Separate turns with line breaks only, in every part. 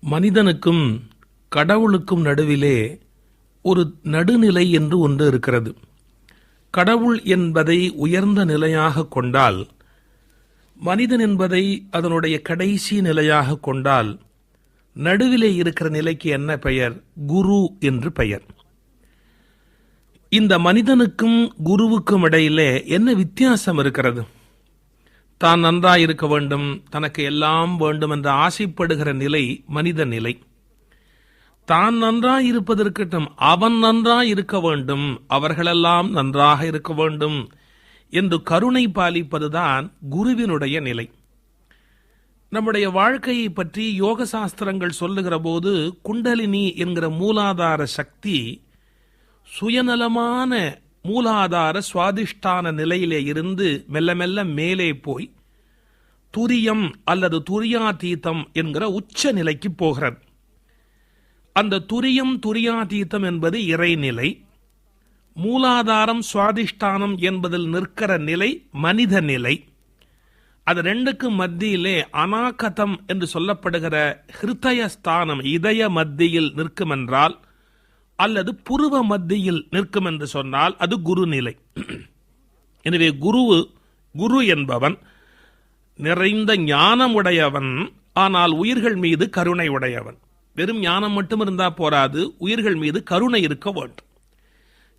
மனிதனுக்கும் கடவுளுக்கும் நடுவிலே ஒரு நடுநிலை என்று ஒன்று இருக்கிறது. கடவுள் என்பதை உயர்ந்த நிலையாக கொண்டால் மனிதன் என்பதை அதனுடைய கடைசி நிலையாக கொண்டால் நடுவிலே இருக்கிற நிலைக்கு என்ன பெயர்? குரு என்று பெயர். இந்த மனிதனுக்கும் குருவுக்கும் இடையிலே என்ன வித்தியாசம் இருக்கிறது? தான் நன்றாயிருக்க வேண்டும். தனக்கு எல்லாம் வேண்டும் என்று ஆசைப்படுகிற நிலை மனித நிலை. தான் நன்றாய் இருப்பதற்கட்டும் அவன் நன்றாய் இருக்க வேண்டும். அவர்களெல்லாம் நன்றாக இருக்க வேண்டும் என்று கருணை பாலிப்பதுதான் குருவினுடைய நிலை. நம்முடைய வாழ்க்கையை பற்றி யோக சாஸ்திரங்கள் சொல்லுகிற போது குண்டலினி என்கிற மூலாதார சக்தி சுயநலமான மூலாதார சுவாதிஷ்டான நிலையிலே இருந்து மெல்ல மெல்ல மேலே போய் துரியம் அல்லது துரியாதீதம் என்கிற உச்ச நிலைக்கு போகிறது. அந்த துரியம் துரியாதீதம் என்பது இறைநிலை மூலாதாரம் சுவாதிஷ்டானம் என்பதில் நிற்கிற நிலை மனித நிலை. அது ரெண்டுக்கும் மத்தியிலே அனாகதம் என்று சொல்லப்படுகிற ஹிருதய ஸ்தானம் இதய மத்தியில் நிற்கும் என்றால் அல்லது புருவ மத்தியில் நிற்கும் என்று சொன்னால் அது குரு நிலை எனவே குரு குரு என்பவன் நிறைந்த ஞானம் உடையவன் ஆனால் உயிர்கள் மீது கருணை உடையவன். வெறும் ஞானம் மட்டும் இருந்தா போராது உயிர்கள் மீது கருணை இருக்க வேண்டும்.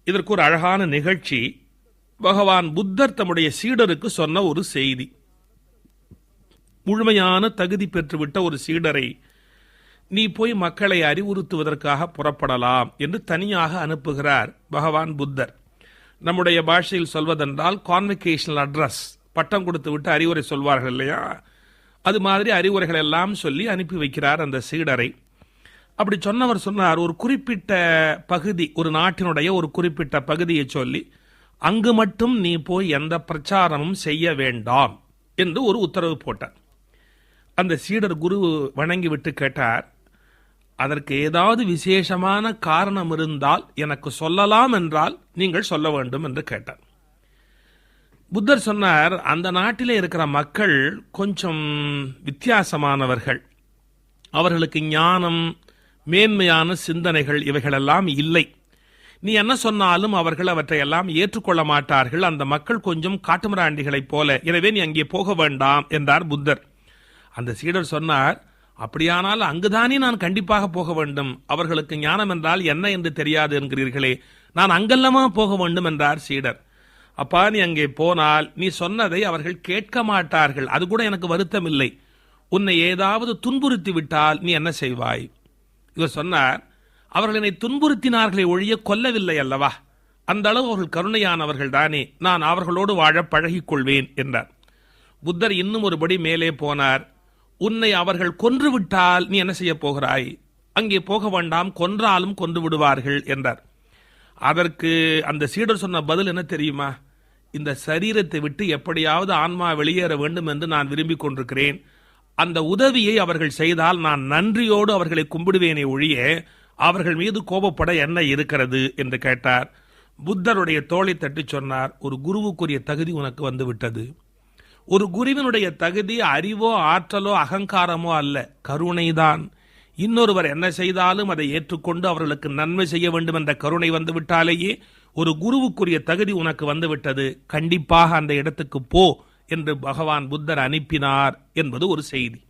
இதற்கு ஒரு அழகான நிகழ்ச்சி. பகவான் புத்தர் தம்முடைய சீடருக்கு சொன்ன ஒரு செய்தி. முழுமையான தகுதி பெற்றுவிட்ட ஒரு சீடரை நீ போய் மக்களை அறிவுறுத்துவதற்காக புறப்படலாம் என்று தனியாக அனுப்புகிறார் பகவான் புத்தர். நம்முடைய பாஷையில் சொல்வதென்றால் கான்வெகேஷனல் அட்ரஸ் பட்டம் கொடுத்து விட்டு அறிவுரை சொல்வார்கள் இல்லையா? அது மாதிரி அறிவுரைகள் எல்லாம் சொல்லி அனுப்பி வைக்கிறார் அந்த சீடரை. அப்படி சொன்னவர் சொன்னார் ஒரு குறிப்பிட்ட பகுதி ஒரு நாட்டினுடைய ஒரு குறிப்பிட்ட பகுதியை சொல்லி அங்கு மட்டும் நீ போய் எந்த பிரச்சாரமும் செய்ய வேண்டாம் என்று ஒரு உத்தரவு போட்டார். அந்த சீடர் குரு வணங்கி விட்டு கேட்டார் அதற்கு ஏதாவது விசேஷமான காரணம் இருந்தால் எனக்கு சொல்லலாம் என்றால் நீங்கள் சொல்ல வேண்டும் என்று கேட்டார். புத்தர் சொன்னார் அந்த நாட்டிலே இருக்கிற மக்கள் கொஞ்சம் வித்தியாசமானவர்கள். அவர்களுக்கு ஞானம் மேன்மையான சிந்தனைகள் இவைகளெல்லாம் இல்லை. நீ என்ன சொன்னாலும் அவர்கள் அவற்றையெல்லாம் ஏற்றுக்கொள்ள மாட்டார்கள். அந்த மக்கள் கொஞ்சம் காட்டுமிராண்டிகளைப் போல எனவே நீ அங்கே போக வேண்டாம் என்றார் புத்தர். அந்த சீடர் சொன்னார் அப்படியானால் அங்குதானே நான் கண்டிப்பாக போக வேண்டும். அவர்களுக்கு ஞானம் என்றால் என்ன என்று தெரியாது என்கிறீர்களே. நான் அங்கெல்லாமா போக வேண்டும் என்றார் சீடர். அப்பா நீ அங்கே போனால் நீ சொன்னதை அவர்கள் கேட்க மாட்டார்கள். அது கூட எனக்கு வருத்தம் இல்லை உன்னை ஏதாவது துன்புறுத்தி விட்டால் நீ என்ன செய்வாய்? இவர் சொன்னார் அவர்கள் என்னை துன்புறுத்தினார்களை ஒழிய கொல்லவில்லை அல்லவா? அந்த அளவு அவர்கள் கருணையானவர்கள் தானே. நான் அவர்களோடு வாழ பழகிக் கொள்வேன் என்றார். புத்தர் இன்னும் ஒருபடி மேலே போனார். உன்னை அவர்கள் கொன்று விட்டால் நீ என்ன செய்ய போகிறாய்? அங்கே போக வேண்டாம் கொன்றாலும் கொன்று விடுவார்கள் என்றார். அதற்கு அந்த சீடர் சொன்ன பதில் என்ன தெரியுமா? இந்த சரீரத்தை விட்டு எப்படியாவது ஆன்மா வெளியேற வேண்டும் என்று நான் விரும்பிக் கொண்டிருக்கிறேன். அந்த உதவியை அவர்கள் செய்தால் நான் நன்றியோடு அவர்களை கும்பிடுவேனே ஒழிய அவர்கள் மீது கோபப்பட என்ன இருக்கிறது? என்று கேட்டார். புத்தருடைய தோளை தட்டி சொன்னார் ஒரு குருவுக்குரிய தகுதி உனக்கு வந்துவிட்டது. ஒரு குருவினுடைய தகுதி அறிவோ ஆற்றலோ அகங்காரமோ அல்ல. கருணைதான். இன்னொருவர் என்ன செய்தாலும் அதை ஏற்றுக்கொண்டு அவர்களுக்கு நன்மை செய்ய வேண்டும் என்ற கருணை வந்துவிட்டாலேயே ஒரு குருவுக்குரிய தகுதி உனக்கு வந்துவிட்டது. கண்டிப்பாக அந்த இடத்துக்கு போ என்று பகவான் புத்தர் அனுப்பினார் என்பது ஒரு செய்தி.